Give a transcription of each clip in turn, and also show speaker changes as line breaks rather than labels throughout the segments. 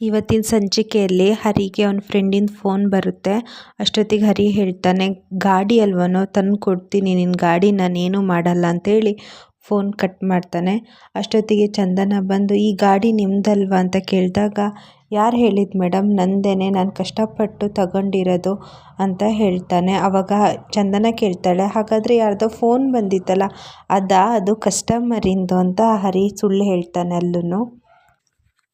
ಇವತ್ತಿನ ಸಂಚಿಕೆಯಲ್ಲಿ ಹರಿಗೆ ಅವ್ನ ಫ್ರೆಂಡಿನ ಫೋನ್ ಬರುತ್ತೆ. ಅಷ್ಟೊತ್ತಿಗೆ ಹರಿ ಹೇಳ್ತಾನೆ, ಗಾಡಿ ಅಲ್ವನೋ, ತಂದು ಕೊಡ್ತೀನಿ ನಿನ್ನ ಗಾಡಿ ನಾನೇನು ಮಾಡಲ್ಲ ಅಂತೇಳಿ ಫೋನ್ ಕಟ್ ಮಾಡ್ತಾನೆ. ಅಷ್ಟೊತ್ತಿಗೆ ಚಂದನ ಬಂದು, ಈ ಗಾಡಿ ನಿಮ್ದಲ್ವಾ? ಅಂತ ಕೇಳಿದಾಗ, ಯಾರು ಹೇಳಿದ್ದು ಮೇಡಮ್ ನಂದೇನೆ, ನಾನು ಕಷ್ಟಪಟ್ಟು ತಗೊಂಡಿರೋದು ಅಂತ ಹೇಳ್ತಾನೆ. ಅವಾಗ ಚಂದನ ಕೇಳ್ತಾಳೆ, ಹಾಗಾದರೆ ಯಾರ್ದೋ ಫೋನ್ ಬಂದಿತ್ತಲ್ಲ, ಅದಾ? ಅದು ಕಸ್ಟಮರಿಂದು ಅಂತ ಹರಿ ಸುಳ್ಳು ಹೇಳ್ತಾನೆ ಅಲ್ಲೂ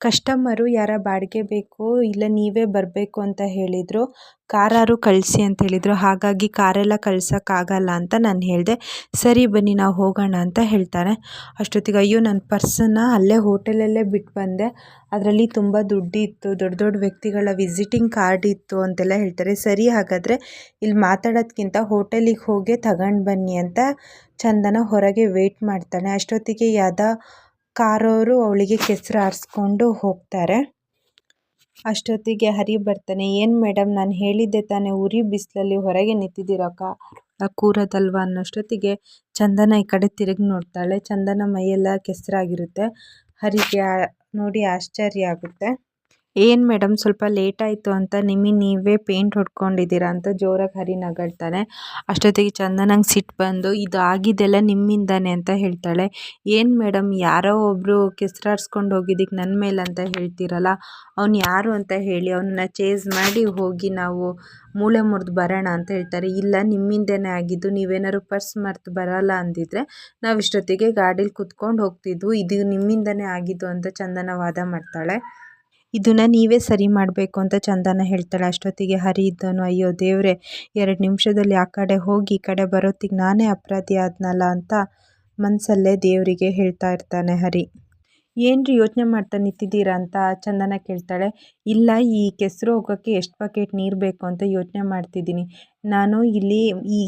ಕಸ್ಟಮರು ಯಾರ ಬಾಡಿಗೆ ಬೇಕು ಇಲ್ಲ ನೀವೇ ಬರಬೇಕು ಅಂತ ಹೇಳಿದರು, ಕಾರಾರು ಕಳಿಸಿ ಅಂತ ಹೇಳಿದರು, ಹಾಗಾಗಿ ಕಾರೆಲ್ಲ ಕಳ್ಸೋಕ್ಕಾಗಲ್ಲ ಅಂತ ನಾನು ಹೇಳಿದೆ, ಸರಿ ಬನ್ನಿ ನಾವು ಹೋಗೋಣ ಅಂತ ಹೇಳ್ತಾರೆ. ಅಷ್ಟೊತ್ತಿಗೆ ಅಯ್ಯೋ ನನ್ನ ಪರ್ಸನ್ನ ಅಲ್ಲೇ ಹೋಟೆಲಲ್ಲೇ ಬಿಟ್ಟು ಬಂದೆ, ಅದರಲ್ಲಿ ತುಂಬ ದುಡ್ಡಿತ್ತು, ದೊಡ್ಡ ದೊಡ್ಡ ವ್ಯಕ್ತಿಗಳ ವಿಸಿಟಿಂಗ್ ಕಾರ್ಡ್ ಇತ್ತು ಅಂತೆಲ್ಲ ಹೇಳ್ತಾರೆ, ಸರಿ ಹಾಗಾದರೆ ಇಲ್ಲಿ ಮಾತಾಡೋದ್ಕಿಂತ ಹೋಟೆಲಿಗೆ ಹೋಗಿ ತಗೊಂಡು ಬನ್ನಿ ಅಂತ ಚಂದನ ಹೊರಗೆ ವೇಟ್ ಮಾಡ್ತಾನೆ. ಅಷ್ಟೊತ್ತಿಗೆ ಯಾವ್ದೋ ಕಾರವರು ಅವಳಿಗೆ ಕೆಸರು ಆರಿಸ್ಕೊಂಡು ಹೋಗ್ತಾರೆ. ಅಷ್ಟೊತ್ತಿಗೆ ಹರಿ ಬರ್ತಾನೆ, ಏನು ಮೇಡಮ್ ನಾನು ಹೇಳಿದ್ದೆ ತಾನೇ ಉರಿ ಬಿಸಿಲಲ್ಲಿ ಹೊರಗೆ ನಿಂತಿದ್ದೀರ ಕೂರೋದಲ್ವಾ? ಅನ್ನೋಷ್ಟೊತ್ತಿಗೆ ಚಂದನ ಈ ಕಡೆ ತಿರುಗಿ ನೋಡ್ತಾಳೆ. ಚಂದನ ಮೈಯೆಲ್ಲ ಕೆಸರಾಗಿರುತ್ತೆ. ಹರಿಗೆ ನೋಡಿ ಆಶ್ಚರ್ಯ ಆಗುತ್ತೆ. ಏನು ಮೇಡಮ್ ಸ್ವಲ್ಪ ಲೇಟ್ ಆಯಿತು ಅಂತ ನಿಮಗೆ ನೀವೇ ಪೇಂಟ್ ಹೊಡ್ಕೊಂಡಿದ್ದೀರಾ ಅಂತ ಜೋರಾಗಿ ಹರಿ ನಗಳ್ತಾನೆ ಅಷ್ಟೊತ್ತಿಗೆ ಚಂದನಂಗೆ ಸಿಟ್ಟು ಬಂದು ಇದು ಆಗಿದ್ದೆಲ್ಲ ನಿಮ್ಮಿಂದಾನೆ ಅಂತ ಹೇಳ್ತಾಳೆ. ಏನು ಮೇಡಮ್, ಯಾರೋ ಒಬ್ಬರು ಕೆಸರಾಡ್ಸ್ಕೊಂಡು ಹೋಗಿದ್ದಕ್ಕೆ ನನ್ನ ಮೇಲೆ ಅಂತ ಹೇಳ್ತೀರಲ್ಲ, ಅವ್ನು ಯಾರು ಅಂತ ಹೇಳಿ ಅವನನ್ನ ಚೇಸ್ ಮಾಡಿ ಹೋಗಿ ನಾವು ಮೂಳೆ ಮುರಿದು ಬರೋಣ ಅಂತ ಹೇಳ್ತಾರೆ. ಇಲ್ಲ, ನಿಮ್ಮಿಂದನೇ ಆಗಿದ್ದು, ನೀವೇನಾದ್ರು ಪರ್ಸ್ ಮರೆತು ಬರಲ್ಲ ಅಂದಿದ್ರೆ ನಾವು ಇಷ್ಟೊತ್ತಿಗೆ ಗಾಡೀಲಿ ಕುತ್ಕೊಂಡು ಹೋಗ್ತಿದ್ವು, ಇದು ನಿಮ್ಮಿಂದನೇ ಆಗಿದ್ದು ಅಂತ ಚಂದನ ವಾದ ಮಾಡ್ತಾಳೆ. ಇದನ್ನ ನೀವೇ ಸರಿ ಮಾಡಬೇಕು ಅಂತ ಚಂದನ ಹೇಳ್ತಾಳೆ. ಅಷ್ಟೊತ್ತಿಗೆ ಹರಿ ಇದ್ದನು, ಅಯ್ಯೋ ದೇವ್ರೆ, ಎರಡು ನಿಮಿಷದಲ್ಲಿ ಆ ಕಡೆ ಹೋಗಿ, ಈ ಕಡೆ ಬರೋತ್ತಿಗೆ ನಾನೇ ಅಪರಾಧಿ ಆದ್ನಲ್ಲ ಅಂತ ಮನಸಲ್ಲೇ ದೇವರಿಗೆ ಹೇಳ್ತಾ ಇರ್ತಾನೆ ಹರಿ. ಏನ್ರಿ ಯೋಚನೆ ಮಾಡ್ತಾ ನಿಂತಿದ್ದೀರಾ ಅಂತ ಚಂದನ ಕೇಳ್ತಾಳೆ. ಇಲ್ಲ, ಈ ಕೆಸರು ಹೋಗೋಕ್ಕೆ ಎಷ್ಟು ಬಕೆಟ್ ನೀರು ಬೇಕು ಅಂತ ಯೋಚನೆ ಮಾಡ್ತಿದ್ದೀನಿ. ನಾನು ಇಲ್ಲಿ ಈ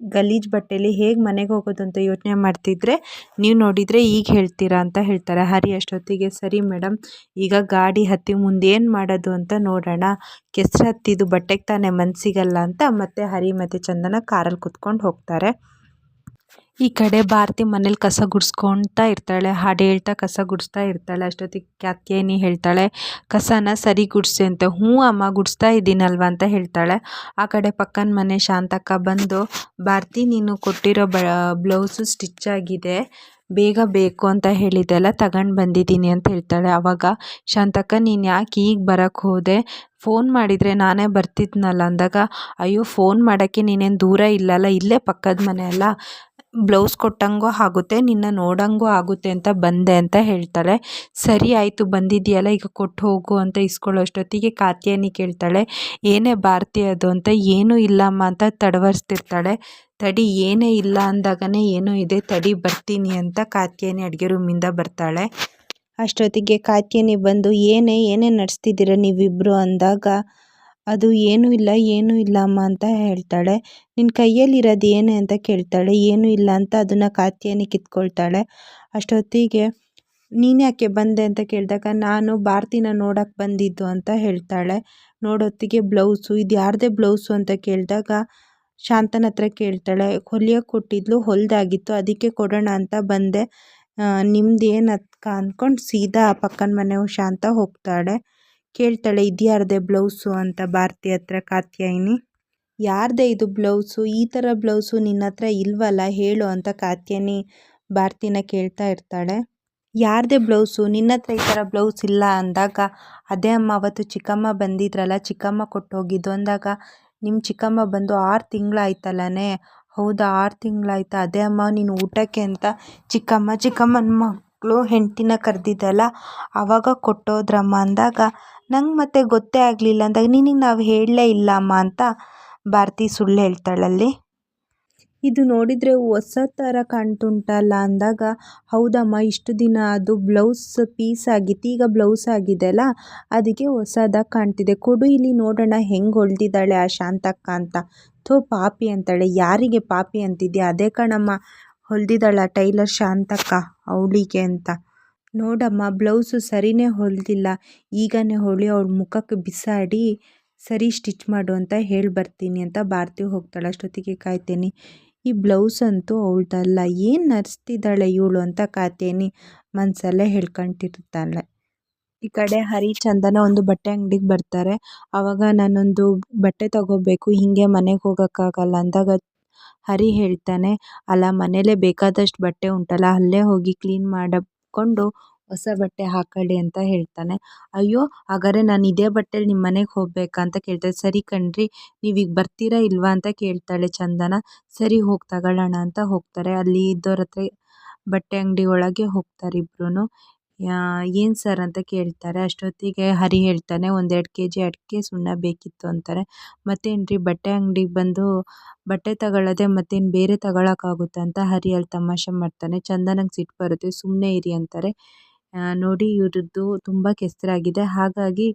ಗಲೀಜು ಬಟ್ಟೆಯಲ್ಲಿ ಹೇಗೆ ಮನೆಗೆ ಹೋಗೋದು ಅಂತ ಯೋಚನೆ ಮಾಡ್ತಿದ್ರೆ, ನೀವು ನೋಡಿದರೆ ಈಗ ಹೇಳ್ತೀರಾ ಅಂತ ಹೇಳ್ತಾರೆ. ಹರಿ, ಅಷ್ಟೊತ್ತಿಗೆ ಸರಿ ಮೇಡಮ್ ಈಗ ಗಾಡಿ ಹತ್ತಿ ಮುಂದೇನು ಮಾಡೋದು ಅಂತ ನೋಡೋಣ. ಕೆಸರು ಹತ್ತಿದ್ದು ಬಟ್ಟೆಗೆ ತಾನೇ ಮನಸ್ಸಿಗಲ್ಲ ಅಂತ ಮತ್ತೆ ಹರಿ ಮತ್ತು ಚಂದನ ಕಾರಲ್ಲಿ ಕುತ್ಕೊಂಡು ಹೋಗ್ತಾರೆ. ಈ ಕಡೆ ಭಾರತಿ ಮನೇಲಿ ಕಸ ಗುಡಿಸ್ಕೊಳ್ತಾ ಇರ್ತಾಳೆ, ಹಾಡು ಹೇಳ್ತಾ ಕಸ ಗುಡಿಸ್ತಾ ಇರ್ತಾಳೆ, ಅಷ್ಟೊತ್ತಿಗೆ ಕ್ಯಾತ್ಯೇನಿ ಹೇಳ್ತಾಳೆ, ಕಸನ ಸರಿ ಗುಡಿಸಿ ಅಂತ, ಹ್ಞೂ ಅಮ್ಮ ಗುಡಿಸ್ತಾ ಇದ್ದೀನಲ್ವ ಅಂತ ಹೇಳ್ತಾಳೆ. ಆ ಕಡೆ ಪಕ್ಕನ ಮನೆ ಶಾಂತಕ್ಕ ಬಂದು, ಭಾರತಿ, ನೀನು ಕೊಟ್ಟಿರೋ ಬ, ಬ್ಲೌಸು ಸ್ಟಿಚ್ ಆಗಿದೆ, ಬೇಗ ಬೇಕು ಅಂತ ಹೇಳಿದ್ದೆಲ್ಲ ತಗೊಂಡು ಬಂದಿದ್ದೀನಿ ಅಂತ ಹೇಳ್ತಾಳೆ. ಆವಾಗ ಶಾಂತಕ್ಕ, ನೀನು ಯಾಕೆ ಈಗ ಬರೋಕ್ಕೆ ಹೋದೆ? ಫೋನ್ ಮಾಡಿದರೆ ನಾನೇ ಬರ್ತಿದ್ನಲ್ಲ ಅಂದಾಗ, ಅಯ್ಯೋ, ಫೋನ್ ಮಾಡೋಕ್ಕೆ ನೀನೇನು ದೂರ ಇಲ್ಲಲ್ಲ, ಇಲ್ಲೇ ಪಕ್ಕದ ಮನೆ ಅಲ್ಲ. ಬ್ಲೌಸ್ ಕೊಟ್ಟಂಗೂ ಆಗುತ್ತೆ, ನಿನ್ನ ನೋಡಂಗೂ ಆಗುತ್ತೆ ಅಂತ ಬಂದೆ ಅಂತ ಹೇಳ್ತಾಳೆ. ಸರಿ ಆಯಿತು, ಬಂದಿದೆಯಲ್ಲ, ಈಗ ಕೊಟ್ಟು ಹೋಗು ಅಂತ ಇಸ್ಕೊಳ್ಳೋಷ್ಟೊತ್ತಿಗೆ ಕಾತ್ಯಾನಿ ಕೇಳ್ತಾಳೆ. ಏನೇ ಭಾರತಿ ಅದು ಅಂತ, ಏನೂ ಇಲ್ಲಮ್ಮ ಅಂತ ತಡವರಿಸ್ತಿರ್ತಾಳೆ. ತಡಿ, ಏನೇ ಇಲ್ಲ ಅಂದಾಗನೇ ಏನೋ ಇದೆ, ತಡಿ ಬರ್ತೀನಿ ಅಂತ ಕಾತ್ಯಾನಿ ಅಡುಗೆ ರೂಮಿಂದ ಬರ್ತಾಳೆ. ಅಷ್ಟೊತ್ತಿಗೆ ಕಾತ್ಯಾನಿ ಬಂದು, ಏನೇ ಏನೇ ನಡೆಸ್ತಿದ್ದೀರ ನೀವಿಬ್ಬರು ಅಂದಾಗ ಅದು ಏನೂ ಇಲ್ಲ ಏನೂ ಇಲ್ಲ ಅಮ್ಮ ಅಂತ ಹೇಳ್ತಾಳೆ. ನಿನ್ನ ಕೈಯಲ್ಲಿರೋದು ಏನು ಅಂತ ಕೇಳ್ತಾಳೆ. ಏನೂ ಇಲ್ಲ ಅಂತ ಅದನ್ನು ಕಾತ್ಯಾನಿ ಕಿತ್ಕೊಳ್ತಾಳೆ. ಅಷ್ಟೊತ್ತಿಗೆ ನೀನು ಯಾಕೆ ಬಂದೆ ಅಂತ ಕೇಳಿದಾಗ ನಾನು ಭಾರತಿನ ನೋಡೋಕ್ಕೆ ಬಂದಿದ್ದು ಅಂತ ಹೇಳ್ತಾಳೆ. ನೋಡೊತ್ತಿಗೆ ಬ್ಲೌಸು, ಇದು ಯಾರದೇ ಬ್ಲೌಸು ಅಂತ ಕೇಳಿದಾಗ ಶಾಂತನ ಹತ್ರ ಕೇಳ್ತಾಳೆ. ಹೊಲಿಯೋಕೆ ಕೊಟ್ಟಿದ್ಲು, ಹೊಲ್ದಾಗಿತ್ತು, ಅದಕ್ಕೆ ಕೊಡೋಣ ಅಂತ ಬಂದೆ. ನಿಮ್ದು ಏನು ಅಕ್ಕ ಅಂದ್ಕೊಂಡು ಸೀದಾ ಪಕ್ಕನ ಮನೆ ಶಾಂತ ಹೋಗ್ತಾಳೆ. ಕೇಳ್ತಾಳೆ, ಇದ್ಯಾರದೇ ಬ್ಲೌಸು ಅಂತ ಭಾರತಿ ಹತ್ರ, ಕಾತ್ಯಾಯಿನಿ. ಯಾರದೇ ಇದು ಬ್ಲೌಸು? ಈ ಥರ ಬ್ಲೌಸು ನಿನ್ನ ಹತ್ರ ಇಲ್ವಲ್ಲ, ಹೇಳು ಅಂತ ಕಾತ್ಯಾಯಿನಿ ಭಾರತಿನ ಕೇಳ್ತಾ ಇರ್ತಾಳೆ. ಯಾರದೇ ಬ್ಲೌಸು? ನಿನ್ನ ಹತ್ರ ಈ ಥರ ಬ್ಲೌಸ್ ಇಲ್ಲ ಅಂದಾಗ, ಅದೇ ಅಮ್ಮ ಅವತ್ತು ಚಿಕ್ಕಮ್ಮ ಬಂದಿದ್ರಲ್ಲ, ಚಿಕ್ಕಮ್ಮ ಕೊಟ್ಟೋಗಿದ್ದು ಅಂದಾಗ ನಿಮ್ಮ ಚಿಕ್ಕಮ್ಮ ಬಂದು ಆರು ತಿಂಗಳಾಯ್ತಲ್ಲನೇ? ಹೌದಾ, ಆರು ತಿಂಗಳಾಯ್ತಾ? ಅದೇ ಅಮ್ಮ, ನೀನು ಊಟಕ್ಕೆ ಅಂತ ಚಿಕ್ಕಮ್ಮ, ಚಿಕ್ಕಮ್ಮನ ಮಗಳು ಹೆಂಡ್ತಿನ ಕರೆದಿದ್ದಲ್ಲ ಆವಾಗ ಕೊಟ್ಟೋದ್ರಮ್ಮ ಅಂದಾಗ, ನಂಗೆ ಮತ್ತೆ ಗೊತ್ತೇ ಆಗಲಿಲ್ಲ ಅಂದಾಗ ನಿನಗೆ ನಾವು ಹೇಳಲೇ ಇಲ್ಲ ಅಮ್ಮ ಅಂತ ಭಾರತಿ ಸುಳ್ಳು ಹೇಳ್ತಾಳಲ್ಲಿ ಇದು ನೋಡಿದರೆ ಹೊಸ ಥರ ಕಾಣ್ತುಂಟಲ್ಲ ಅಂದಾಗ, ಹೌದಮ್ಮ, ಇಷ್ಟು ದಿನ ಅದು ಬ್ಲೌಸ್ ಪೀಸ್ ಆಗಿತ್ತು, ಈಗ ಬ್ಲೌಸ್ ಆಗಿದೆ ಅಲ್ಲ, ಅದಕ್ಕೆ ಹೊಸದಾಗಿ ಕಾಣ್ತಿದೆ. ಕೊಡು, ಇಲ್ಲಿ ನೋಡೋಣ ಹೆಂಗೆ ಹೊಲ್ದಿದ್ದಾಳೆ ಆ ಶಾಂತಕ್ಕ ಅಂತ. ಥೋ, ಪಾಪಿ ಅಂತಾಳೆ. ಯಾರಿಗೆ ಪಾಪಿ ಅಂತಿದ್ಯಾ? ಅದೇ ಕಣಮ್ಮ, ಹೊಲ್ದಿದ್ದಾಳ ಟೈಲರ್ ಶಾಂತಕ್ಕ. ಅವಳಿಗೆ ಅಂತ. ನೋಡಮ್ಮ, ಬ್ಲೌಸು ಸರಿನೇ ಹೊಲಿದಿಲ್ಲ. ಈಗನೇ ಹೊಳಿ ಅವಳ ಮುಖಕ್ಕೆ ಬಿಸಾಡಿ ಸರಿ ಸ್ಟಿಚ್ ಮಾಡು ಅಂತ ಹೇಳಿ ಬರ್ತೀನಿ ಅಂತ ಭಾರತಿ ಹೋಗ್ತಾಳೆ. ಅಷ್ಟೊತ್ತಿಗೆ ಕಾಯ್ತೇನೆ, ಈ ಬ್ಲೌಸ್ ಅಂತೂ ಅವಳ್ದಲ್ಲ, ಏನು ನರ್ಸ್ತಿದ್ದಾಳೆ ಇವಳು ಅಂತ ಕಾಯ್ತೇನೆ. ಮನಸಲ್ಲೇ ಹೇಳ್ಕೊಂಡಿರ್ತಾಳೆ ಈ ಕಡೆ ಹರಿಚಂದನ ಒಂದು ಬಟ್ಟೆ ಅಂಗಡಿಗೆ ಬರ್ತಾರೆ. ಅವಾಗ ನಾನೊಂದು ಬಟ್ಟೆ ತಗೋಬೇಕು, ಹಿಂಗೆ ಮನೆಗೆ ಹೋಗೋಕ್ಕಾಗಲ್ಲ. ಅಂದಾಗ ಹರಿ ಹೇಳ್ತಾನೆ, ಅಲ್ಲ, ಮನೇಲೆ ಬೇಕಾದಷ್ಟು ಬಟ್ಟೆ ಉಂಟಲ್ಲ, ಅಲ್ಲೇ ಹೋಗಿ ಕ್ಲೀನ್ ಮಾಡಿಕೊಂಡು ಹೊಸ ಬಟ್ಟೆ ಹಾಕೊಳ್ಳಿ ಅಂತ ಹೇಳ್ತಾನೆ. ಅಯ್ಯೋ, ಹಾಗಾದ್ರೆ ನಾನು ಇದೇ ಬಟ್ಟೆಲಿ ನಿಮ್ಮ ಮನೆಗೆ ಹೋಗಬೇಕಾ? ಅಂತ ಕೇಳ್ತಾಳೆ. ಸರಿ ಕಣ್ರಿ ನೀವೀಗ ಬರ್ತೀರಾ ಇಲ್ವಾ? ಅಂತ ಕೇಳ್ತಾಳೆ ಚಂದನ. ಸರಿ, ಹೋಗಿ ತಗೊಳ್ಳೋಣ ಅಂತ ಹೋಗ್ತಾರೆ. ಅಲ್ಲಿ ಇದ್ದವ್ರ ಹತ್ರ ಬಟ್ಟೆ ಅಂಗಡಿ ಒಳಗೆ ಹೋಗ್ತಾರೆ ಇಬ್ರು ಏನು ಸರ್ ಅಂತ ಕೇಳ್ತಾರೆ. ಅಷ್ಟೊತ್ತಿಗೆ ಹರಿ ಹೇಳ್ತಾನೆ, ಒಂದೆರಡು ಕೆ ಜಿ ಅಡಿಕೆ ಸುಣ್ಣ ಬೇಕಿತ್ತು ಅಂತಾರೆ. ಮತ್ತೇನು ರೀ ಬಟ್ಟೆ ಅಂಗಡಿಗೆ ಬಂದು ಬಟ್ಟೆ ತಗೊಳ್ಳೋದೆ ಮತ್ತೇನು ಬೇರೆ ತಗೊಳಕ್ಕಾಗುತ್ತಾ ಅಂತ ಹರಿ ಅಲ್ಲಿ ತಮಾಷೆ ಮಾಡ್ತಾನೆ. ಚಂದನಂಗೆ ಸಿಟ್ಟು ಬರುತ್ತೆ ಸುಮ್ಮನೆ ಇರಿ ಅಂತಾರೆ. ನೋಡಿ ಇವ್ರದ್ದು ತುಂಬ ಕೆಸರಾಗಿದೆ. ಹಾಗಾಗಿ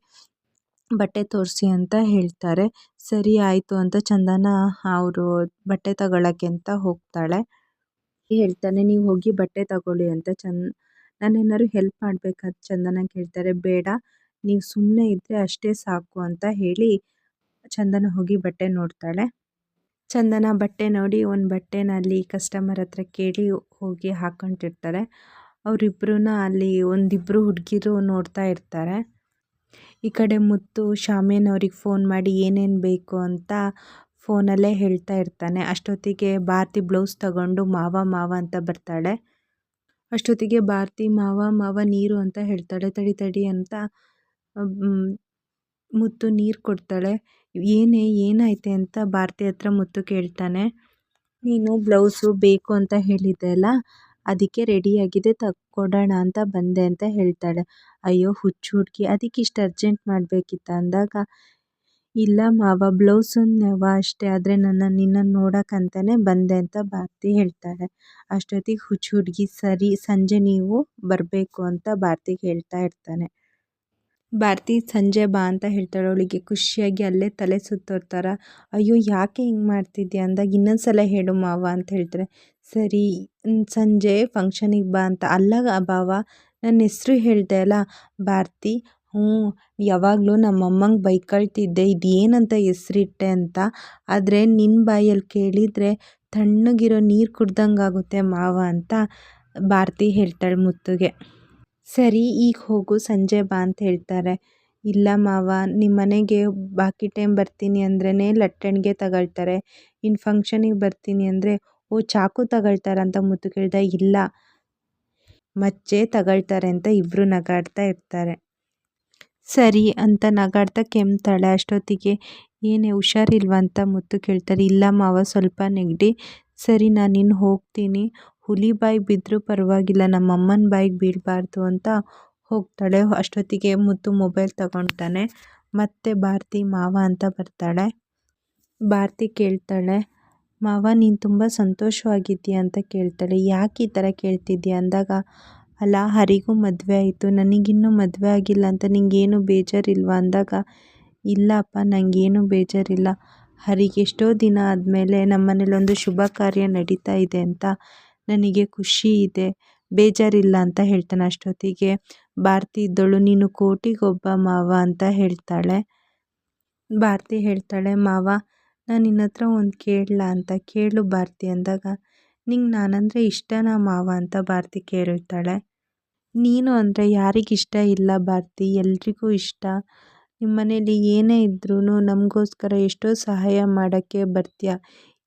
ಬಟ್ಟೆ ತೋರಿಸಿ ಅಂತ ಹೇಳ್ತಾರೆ. ಸರಿ ಆಯಿತು ಅಂತ ಚಂದನ ಅವರು ಬಟ್ಟೆ ತಗೊಳ್ಳೋಕ್ಕೆ ಅಂತ ಹೋಗ್ತಾಳೆ. ಹೇಳ್ತಾನೆ, ನೀವು ಹೋಗಿ ಬಟ್ಟೆ ತಗೊಳ್ಳಿ ಅಂತ ಚಂದ ನಾನೇನಾದ್ರು ಹೆಲ್ಪ್ ಮಾಡಬೇಕಾ ಚಂದನ ಕೇಳ್ತಾರೆ, ಬೇಡ, ನೀವು ಸುಮ್ಮನೆ ಇದ್ದರೆ ಅಷ್ಟೇ ಸಾಕು ಅಂತ ಹೇಳಿ ಚಂದನ ಹೋಗಿ ಬಟ್ಟೆ ನೋಡ್ತಾಳೆ. ಚಂದನ ಬಟ್ಟೆ ನೋಡಿ ಒಂದು ಬಟ್ಟೆನ ಅಲ್ಲಿ ಕಸ್ಟಮರ್ ಹತ್ರ ಕೇಳಿ ಹೋಗಿ ಹಾಕೊಂಡಿರ್ತಾರೆ. ಅವರಿಬ್ರು ಅಲ್ಲಿ ಒಂದಿಬ್ಬರು ಹುಡುಗಿರು ನೋಡ್ತಾ ಇರ್ತಾರೆ. ಈ ಕಡೆ ಮುತ್ತು, ಶಾಮಿಯನ್ ಫೋನ್ ಮಾಡಿ ಏನೇನು ಬೇಕು ಅಂತ ಫೋನಲ್ಲೇ ಹೇಳ್ತಾ ಇರ್ತಾನೆ. ಅಷ್ಟೊತ್ತಿಗೆ ಭಾರತಿ ಬ್ಲೌಸ್ ತಗೊಂಡು ಮಾವ ಮಾವ ಅಂತ ಬರ್ತಾಳೆ. ಅಷ್ಟೊತ್ತಿಗೆ ಭಾರತಿ, ಮಾವ ಮಾವ ನೀರು ಅಂತ ಹೇಳ್ತಾಳೆ. ತಡಿ ತಡಿ ಅಂತ ಮುತ್ತು ನೀರು ಕೊಡ್ತಾಳೆ. ಏನೇ, ಏನಾಯ್ತೆ ಅಂತ ಭಾರತಿ ಹತ್ರ ಮುತ್ತು ಕೇಳ್ತಾನೆ. ನೀನು ಬ್ಲೌಸು ಬೇಕು ಅಂತ ಹೇಳಿದ್ದೆ ಅಲ್ಲ, ಅದಕ್ಕೆ ರೆಡಿಯಾಗಿದೆ ತಕ್ಕೊಡೋಣ ಅಂತ ಬಂದೆ ಅಂತ ಹೇಳ್ತಾಳೆ. ಅಯ್ಯೋ ಹುಚ್ಚು ಹುಡುಗಿ, ಅದಕ್ಕೆ ಇಷ್ಟು ಅರ್ಜೆಂಟ್ ಮಾಡಬೇಕಿತ್ತ ಅಂದಾಗ ಇಲ್ಲ ಮಾವ ಬ್ಲೌಸ್ ನೆವ ಅಷ್ಟೇ. ಆದರೆ ನನ್ನ ನಿನ್ನನ್ನು ನೋಡೋಕ್ಕಂತಲೇ ಬಂದೆ ಅಂತ ಭಾರತಿ ಹೇಳ್ತಾಳೆ. ಅಷ್ಟೊತ್ತಿಗೆ ಹುಚ್ಚು ಹುಡುಗಿ, ಸರಿ, ಸಂಜೆ ನೀವು ಬರಬೇಕು ಅಂತ ಭಾರತಿಗೆ ಹೇಳ್ತಾ ಇರ್ತಾನೆ. ಭಾರತಿ, ಸಂಜೆ ಬಾ ಅಂತ ಹೇಳ್ತಾಳೆ ಅವಳಿಗೆ. ಖುಷಿಯಾಗಿ ಅಲ್ಲೇ ತಲೆ ಸುತ್ತೋರ್ತಾರ ಅಯ್ಯೋ, ಯಾಕೆ ಹಿಂಗೆ ಮಾಡ್ತಿದ್ಯಾ ಅಂದಾಗ ಇನ್ನೊಂದು ಸಲ ಹೇಳು ಮಾವ ಅಂತ ಹೇಳ್ತಾರೆ ಸರಿ ಸಂಜೆ ಫಂಕ್ಷನಿಗೆ ಬಾ ಅಂತ. ಅಲ್ಲ ಬಾವ, ನನ್ನ ಹೆಸ್ರು ಹೇಳಿದೆ ಅಲ್ಲ, ಭಾರತಿ ಹ್ಞೂ, ಯಾವಾಗಲೂ ನಮ್ಮ ಅಮ್ಮಂಗೆ ಬೈಕೊಳ್ತಿದ್ದೆ ಇದು ಏನಂತ ಹೆಸ್ರಿಟ್ಟೆ ಅಂತ. ಆದರೆ ನಿನ್ನ ಬಾಯಲ್ಲಿ ಕೇಳಿದರೆ ತಣ್ಣಗಿರೋ ನೀರು ಕುಡ್ದಂಗೆ ಆಗುತ್ತೆ ಮಾವ ಅಂತ ಭಾರತಿ ಹೇಳ್ತಾಳೆ ಮುತ್ತುಗೆ. ಸರಿ, ಈಗ ಹೋಗು, ಸಂಜೆ ಬಾ ಅಂತ ಹೇಳ್ತಾರೆ. ಇಲ್ಲ ಮಾವ ನಿಮ್ಮ ಮನೆಗೆ ಬಾಕಿ ಟೈಮ್ ಬರ್ತೀನಿ ಅಂದ್ರೇ ಲಟ್ಟಣಿಗೆ ತಗೊಳ್ತಾರೆ. ಇನ್ನು ಫಂಕ್ಷನಿಗೆ ಬರ್ತೀನಿ ಅಂದರೆ, ಓ, ಚಾಕು ತಗೊಳ್ತಾರಂತ ಮುತ್ತು ಕೇಳಿದೆ, ಇಲ್ಲ. ಮಚ್ಚೆ ತಗೊಳ್ತಾರೆ ಅಂತ ಇಬ್ಬರು ನಗಾಡ್ತಾ ಇರ್ತಾರೆ. ಸರಿ ಅಂತ ನಗಾಡ್ತಾ ಕೆಮ್ತಾಳೆ. ಅಷ್ಟೊತ್ತಿಗೆ, ಏನೇ ಹುಷಾರಿಲ್ವ ಅಂತ ಮುತ್ತು ಕೇಳ್ತಾರೆ ಇಲ್ಲ ಮಾವ, ಸ್ವಲ್ಪ ನೆಗಡಿ. ಸರಿ, ನಾನು ಇನ್ನು ಹೋಗ್ತೀನಿ. ಹುಲಿ ಬಾಯಿ ಬಿದ್ದರೂ ಪರವಾಗಿಲ್ಲ. ನಮ್ಮಮ್ಮನ ಬಾಯಿಗೆ ಬೀಳಬಾರ್ದು ಅಂತ ಹೋಗ್ತಾಳೆ. ಅಷ್ಟೊತ್ತಿಗೆ ಮುತ್ತು ಮೊಬೈಲ್ ತಗೊಳ್ತಾನೆ ಮತ್ತೆ ಭಾರತಿ, ಮಾವ ಅಂತ ಬರ್ತಾಳೆ? ಭಾರತಿ ಕೇಳ್ತಾಳೆ. ಮಾವ, ನೀನು ತುಂಬ ಸಂತೋಷವಾಗಿದ್ದೀಯ? ಅಂತ ಕೇಳ್ತಾಳೆ. ಯಾಕೆ ಈ ಥರ ಕೇಳ್ತಿದ್ದೀಯ? ಅಂದಾಗ ಅಲ್ಲ, ಹರಿಗೂ ಮದುವೆ ಆಯಿತು. ನನಗಿನ್ನೂ ಮದುವೆ ಆಗಿಲ್ಲ ಅಂತ ನಿಂಗೇನು ಬೇಜಾರಿಲ್ವಾ ಅಂದಾಗ, ಇಲ್ಲಪ್ಪ ನನಗೇನು ಬೇಜಾರಿಲ್ಲ. ಹರಿಗೆ ಎಷ್ಟೋ ದಿನ ಆದಮೇಲೆ ನಮ್ಮ ಮನೇಲೊಂದು ಶುಭ ಕಾರ್ಯ ನಡೀತಾ ಇದೆ ಅಂತ ನನಗೆ ಖುಷಿ ಇದೆ. ಬೇಜಾರಿಲ್ಲ ಅಂತ ಹೇಳ್ತಾನೆ ಅಷ್ಟೊತ್ತಿಗೆ. ಭಾರತಿ ಇದ್ದಳು, ನೀನು ಕೋಟಿಗೊಬ್ಬ ಮಾವ ಅಂತ ಹೇಳ್ತಾಳೆ. ಭಾರತಿ ಹೇಳ್ತಾಳೆ, ಮಾವ, ನಾನು ನಿನ್ನ ಹತ್ರ ಒಂದು ಕೇಳಲಾ ಅಂತ. ಕೇಳು ಭಾರತಿ ಅಂದಾಗ, ನಿಂಗೆ ನಾನಂದರೆ ಇಷ್ಟನಾ ಮಾವ ಅಂತ ಭಾರತಿ ಕೇಳ್ತಾಳೆ. ನೀನು ಅಂದರೆ ಯಾರಿಗಿಷ್ಟ ಇಲ್ಲ ಭಾರತಿ, ಎಲ್ರಿಗೂ ಇಷ್ಟ. ನಿಮ್ಮ ಮನೇಲಿ ಏನೇ ಇದ್ರೂ ನಮಗೋಸ್ಕರ ಎಷ್ಟೋ ಸಹಾಯ ಮಾಡೋಕ್ಕೆ ಬರ್ತೀಯ.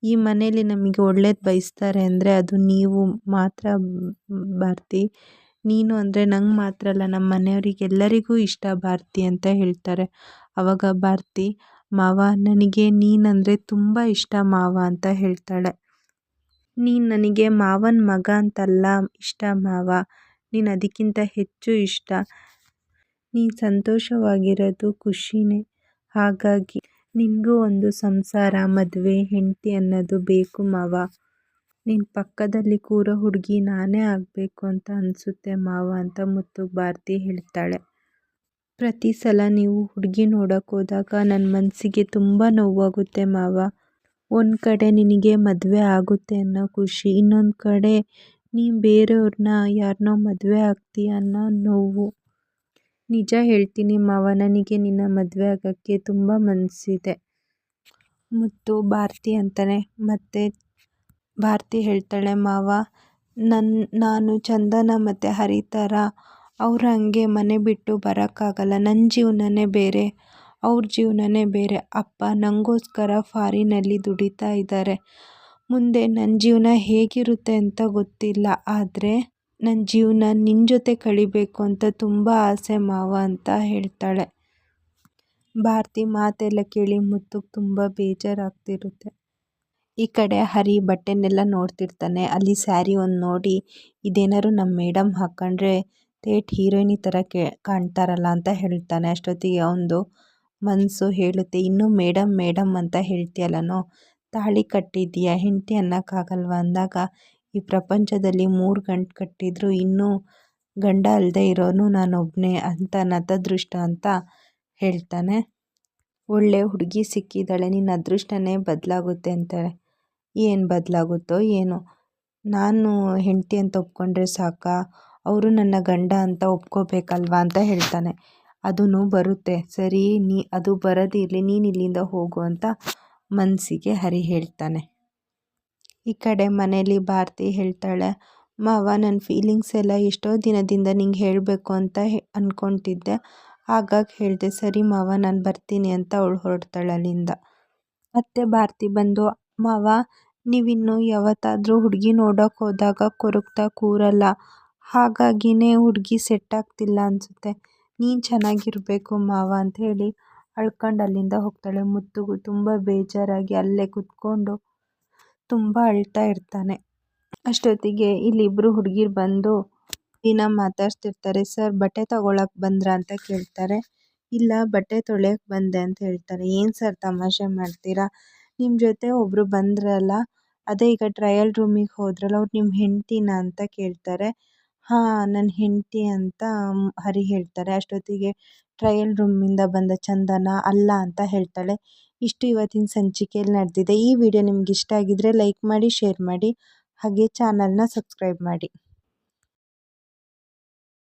ಈ ಮನೇಲಿ ನಮಗೆ ಒಳ್ಳೇದು ಬಯಸ್ತಾರೆ ಅಂದರೆ ಅದು ನೀವು ಮಾತ್ರ ಭಾರತಿ. ನೀನು ಅಂದರೆ ನಂಗೆ ಮಾತ್ರ ಅಲ್ಲ ನಮ್ಮ ಮನೆಯವರಿಗೆಲ್ಲರಿಗೂ ಇಷ್ಟ ಭಾರತಿ ಅಂತ ಹೇಳ್ತಾರೆ. ಆವಾಗ ಭಾರತಿ, ಮಾವ ನನಗೆ ನೀನಂದರೆ ತುಂಬ ಇಷ್ಟ ಮಾವ ಅಂತ ಹೇಳ್ತಾಳೆ. ನೀನು ನನಗೆ ಮಾವನ ಮಗ ಅಂತಲ್ಲ, ಇಷ್ಟ ಮಾವ. ನೀನು ಅದಕ್ಕಿಂತ ಹೆಚ್ಚು ಇಷ್ಟ. ನೀನು ಸಂತೋಷವಾಗಿರೋದು ಖುಷಿನೇ. ಹಾಗಾಗಿ ನಿನಗೂ ಒಂದು ಸಂಸಾರ, ಮದುವೆ, ಹೆಂಡತಿ ಅನ್ನೋದು ಬೇಕು ಮಾವ. ನಿನ್ನ ಪಕ್ಕದಲ್ಲಿ ಕೂರೋ ಹುಡುಗಿ ನಾನೇ ಆಗಬೇಕು ಅಂತ ಅನಿಸುತ್ತೆ ಮಾವ ಅಂತ ಮುತ್ತು ಭಾರತಿ ಹೇಳ್ತಾಳೆ. ಪ್ರತಿ ಸಲ ನೀವು ಹುಡುಗಿ ನೋಡೋಕೆ ಹೋದಾಗ ನನ್ನ ಮನಸ್ಸಿಗೆ ತುಂಬ ನೋವಾಗುತ್ತೆ ಮಾವ. ಒಂದು ಕಡೆ ನಿನಗೆ ಮದುವೆ ಆಗುತ್ತೆ ಅನ್ನೋ ಖುಷಿ, ಇನ್ನೊಂದು ಕಡೆ ನೀನು ಬೇರೆಯವ್ರನ್ನ ಯಾರನ್ನೋ ಮದುವೆ ಆಗ್ತೀಯ ಅನ್ನೋ ನೋವು. ನಿಜ ಹೇಳ್ತೀನಿ ಮಾವ, ನನಗೆ ನಿನ್ನ ಮದುವೆ ಆಗೋಕ್ಕೆ ತುಂಬ ಮನಸ್ಸಿದೆ ಮತ್ತು ಭಾರತಿ ಅಂತಾನೆ. ಮತ್ತು ಭಾರತಿ ಹೇಳ್ತಾಳೆ, ಮಾವ ನನ್ನ ನಾನು ಚಂದನ ಮತ್ತು ಹರಿತಾರ, ಅವ್ರು ಹಂಗೆ ಮನೆ ಬಿಟ್ಟು ಬರೋಕ್ಕಾಗಲ್ಲ. ನನ್ನ ಜೀವನನೇ ಬೇರೆ, ಅವ್ರ ಜೀವನನೇ ಬೇರೆ. ಅಪ್ಪ ನನಗೋಸ್ಕರ ಫಾರಿನಲ್ಲಿ ದುಡಿತಾ ಇದ್ದಾರೆ ಮುಂದೆ ನನ್ನ ಜೀವನ ಹೇಗಿರುತ್ತೆ ಅಂತ ಗೊತ್ತಿಲ್ಲ, ಆದರೆ ನನ್ನ ಜೀವನ ನಿನ್ನ ಜೊತೆ ಕಳಿಬೇಕು ಅಂತ ತುಂಬ ಆಸೆ ಮಾವ ಅಂತ ಹೇಳ್ತಾಳೆ. ಭಾರತಿ ಮಾತೆಲ್ಲ ಕೇಳಿ ಮುತ್ತುಗೆ ತುಂಬ ಬೇಜಾರಾಗ್ತಿರುತ್ತೆ. ಈ ಕಡೆ ಹರಿ ಬಟ್ಟೆನೆಲ್ಲ ನೋಡ್ತಿರ್ತಾನೆ, ಅಲ್ಲಿ ಸ್ಯಾರಿ ಒಂದು ನೋಡಿ ಇದೇನಾದ್ರು ನಮ್ಮ ಮೇಡಮ್ ಹಾಕ್ಕೊಂಡ್ರೆ ಥೇಟ್ ಹೀರೋಯಿನಿ ಥರ ಕೇ, ಕಾಣ್ತಾರಲ್ಲ ಅಂತ ಹೇಳ್ತಾನೆ. ಅಷ್ಟೊತ್ತಿಗೆ ಅವನದು ಮನಸ್ಸು ಹೇಳುತ್ತೆ, ಇನ್ನೂ ಮೇಡಮ್ ಮೇಡಮ್ ಅಂತ ಹೇಳ್ತೀಯಲ್ಲನೋ ತಾಳಿ ಕಟ್ಟಿದ್ದೀಯ? ಹೆಂಡತಿ ಅನ್ನೋಕ್ಕಾಗಲ್ವ? ಅಂದಾಗ, ಈ ಪ್ರಪಂಚದಲ್ಲಿ ಮೂರು ಗಂಟು ಕಟ್ಟಿದ್ರು, ಇನ್ನೂ ಗಂಡ ಅಲ್ಲದೆ ಇರೋನು ನಾನೊಬ್ಬನೇ ಅಂತ ನತದೃಷ್ಟ ಅಂತ ಹೇಳ್ತಾನೆ. ಒಳ್ಳೆ ಹುಡುಗಿ ಸಿಕ್ಕಿದ್ದಾಳೆ ನಿನ್ನ ಅದೃಷ್ಟನೇ ಬದಲಾಗುತ್ತೆ ಅಂತಾರೆ ಏನು ಬದಲಾಗುತ್ತೋ ಏನು. ನಾನು ಹೆಂಡತಿ ಅಂತ ಒಪ್ಕೊಂಡ್ರೆ ಸಾಕಾ? ಅವರು ನನ್ನ ಗಂಡ ಅಂತ ಒಪ್ಕೋಬೇಕಲ್ವಾ ಅಂತ ಹೇಳ್ತಾನೆ. ಅದೂ ಬರುತ್ತೆ. ಸರಿ, ನೀ, ಅದು ಬರೋದಿರಲಿ, ನೀನು ಇಲ್ಲಿಂದ ಹೋಗು ಅಂತ ಮನಸ್ಸಿಗೆ ಹರಿ ಹೇಳ್ತಾನೆ. ಈ ಕಡೆ ಮನೇಲಿ ಭಾರತಿ ಹೇಳ್ತಾಳೆ, ಮಾವ ನನ್ನ ಫೀಲಿಂಗ್ಸ್ ಎಲ್ಲ ಎಷ್ಟೋ ದಿನದಿಂದ ನಿಂಗೆ ಹೇಳಬೇಕು ಅಂತ ಅಂದ್ಕೊತಿದ್ದೆ ಹಾಗಾಗಿ ಹೇಳಿದೆ, ಸರಿ ಮಾವ, ನಾನು ಬರ್ತೀನಿ ಅಂತ ಅವಳು ಹೊರಡ್ತಾಳೆ ಅಲ್ಲಿಂದ. ಮತ್ತೆ ಭಾರತಿ ಬಂದು, ಮಾವ, ನೀವಿನ್ನು ಯಾವತ್ತಾದರೂ ಹುಡುಗಿ ನೋಡೋಕೆ ಹೋದಾಗ ಕೊರಗ್ತಾ ಕೂರಲ್ಲ. ಹಾಗಾಗಿನೇ ಹುಡುಗಿ ಸೆಟ್ ಆಗ್ತಿಲ್ಲ ಅನಿಸುತ್ತೆ. ನೀನು ಚೆನ್ನಾಗಿರಬೇಕು ಮಾವ ಅಂತ ಹೇಳಿ ಅಳ್ಕೊಂಡು ಅಲ್ಲಿಂದ ಹೋಗ್ತಾಳೆ. ಮುತ್ತುಗೂ ತುಂಬ ಬೇಜಾರಾಗಿ ಅಲ್ಲೇ ಕುತ್ಕೊಂಡು ತುಂಬ ಅಳ್ತಾ ಇರ್ತಾನೆ. ಅಷ್ಟೊತ್ತಿಗೆ ಇಲ್ಲಿ ಇಲ್ಲಿಬ್ಬರು ಹುಡುಗಿರು ಬಂದು ದಿನ ಮಾತಾಡ್ತಿರ್ತಾರೆ. ಸರ್, ಬಟ್ಟೆ ತಗೊಳಕ್ಕೆ ಬಂದ್ರಾ? ಅಂತ ಕೇಳ್ತಾರೆ. ಇಲ್ಲ, ಬಟ್ಟೆ ತೊಳೆಯೋಕೆ ಬಂದೆ ಅಂತ ಹೇಳ್ತಾರೆ. ಏನು ಸರ್ ತಮಾಷೆ ಮಾಡ್ತೀರಾ? ನಿಮ್ಮ ಜೊತೆ ಒಬ್ಬರು ಬಂದ್ರಲ್ಲ, ಅದೇ ಈಗ ಟ್ರಯಲ್ ರೂಮಿಗೆ ಹೋದ್ರಲ್ಲ, ಅವ್ರು ನಿಮ್ಮ ಹೆಂಡ್ತಿನ ಅಂತ ಕೇಳ್ತಾರೆ. ಹಾಂ ನನ್ನ ಹೆಂಡತಿ ಅಂತ ಹರಿ ಹೇಳ್ತಾರೆ. ಅಷ್ಟೊತ್ತಿಗೆ ಟ್ರಯಲ್ ರೂಮಿಂದ ಬಂದ ಚಂದನ ಅಲ್ಲ ಅಂತ ಹೇಳ್ತಾಳೆ. ಇಷ್ಟು ಇವತ್ತಿನ ಸಂಚಿಕೆಯಲ್ಲಿ ನಡೆದಿದೆ. ಈ ವಿಡಿಯೋ ನಿಮ್ಗೆ ಇಷ್ಟ ಆಗಿದ್ರೆ ಲೈಕ್ ಮಾಡಿ, ಶೇರ್ ಮಾಡಿ, ಹಾಗೆ ಚಾನಲ್ನ ಸಬ್ಸ್ಕ್ರೈಬ್ ಮಾಡಿ.